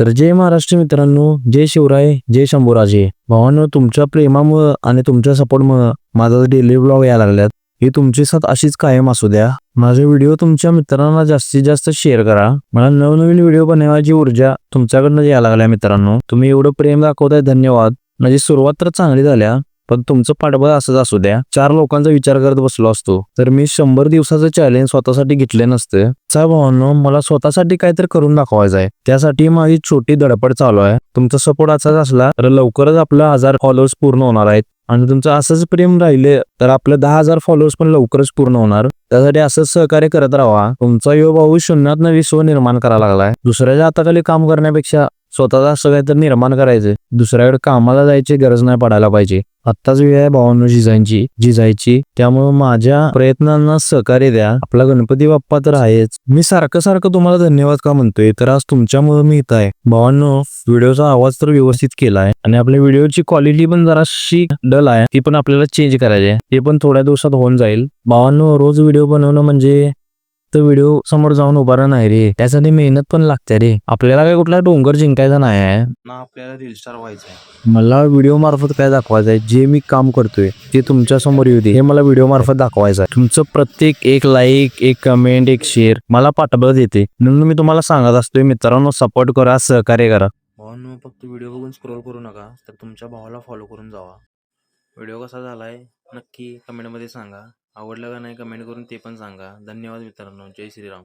तर जय महाराष्ट्र मित्रांनो जय शिवराय जय शंभूराजे. भावांनो तुमच्या प्रेमामुळं आणि तुमच्या सपोर्टमुळं माझा डेली ब्लॉग यायला लागल्यात. ही तुमची साथ अशीच कायम असू द्या. माझे व्हिडिओ तुमच्या मित्रांना जास्तीत जास्त शेअर करा. मला नवनवीन व्हिडिओ बनवायची ऊर्जा तुमच्याकडनं यायला लागल्या मित्रांनो. तुम्ही एवढं प्रेम दाखवताय धन्यवाद. माझी सुरुवात तर चांगली झाल्या. पण तुमचं पाठबळ असंच असू द्या. चार लोकांचा विचार करत बसलो असतो. तर मी शंभर दिवसाचं चॅलेंज स्वतःसाठी घेतले नसते. चा भावांनो मला स्वतःसाठी काहीतरी करून दाखवायचं आहे. त्यासाठी माझी छोटी धडपड चालू आहे. तुमचा सपोर्ट असाच असला तर लवकरच आपला हजार फॉलोअर्स पूर्ण होणार आहेत. आणि तुमचं असंच प्रेम राहिले तर आपलं दहा हजार फॉलोअर्स पण लवकरच पूर्ण होणार. त्यासाठी असंच सहकार्य करत राहा. तुमचा यो भाऊ शून्यात विश्व निर्माण करायला लागलाय. दुसऱ्याच्या हाताखाली काम करण्यापेक्षा स्वतःचा असं काहीतरी निर्माण करायचं दुसऱ्याकडे कामाला जायची गरज नाही पडायला पाहिजे. आत्ताच वेळ आहे भावांनो जिजायची जिजायची त्यामुळे माझ्या प्रयत्नांना सहकार्य द्या. आपला गणपती बाप्पा तर आहेच. मी सारखं सारखं तुम्हाला धन्यवाद का म्हणतोय? तर आज तुमच्यामुळे मी इथं आहे. भावांनो व्हिडिओचा आवाज तर व्यवस्थित केला आहे आणि आपल्या व्हिडिओची क्वालिटी पण जराशी डल आहे. ती पण आपल्याला चेंज करायची आहे. ते पण थोड्या दिवसात होऊन जाईल. भावांनो रोज व्हिडिओ बनवणं म्हणजे तर व्हिडिओ समोर जाऊन उभारण नाही रे. त्यासाठी मेहनत पण लागते रे. आपल्याला काय कुठला डोंगर जिंकायचा नाही आहे. ना आपल्याला रील स्टार व्हायचं मला व्हिडिओ मार्फत काय दाखवायचं आहे जे मी काम करतोय ते तुमच्यासमोर येऊ दे. हे मला व्हिडिओ मार्फत दाखवायचं आहे तुमचं प्रत्येक एक लाईक एक कमेंट एक शेअर मला पाठबळ देते. म्हणून मी तुम्हाला सांगत असतोय मित्रांनो सपोर्ट करा सहकार्य करा. भावांनो फक्त व्हिडिओ बघून स्क्रोल करू नका. तर तुमच्या भावाला फॉलो करून जावा. व्हिडिओ कसा झालाय नक्की कमेंटमध्ये सांगा. आवडलं का नाही कमेंट करून ते पण सांगा धन्यवाद मित्रांनो जय श्रीराम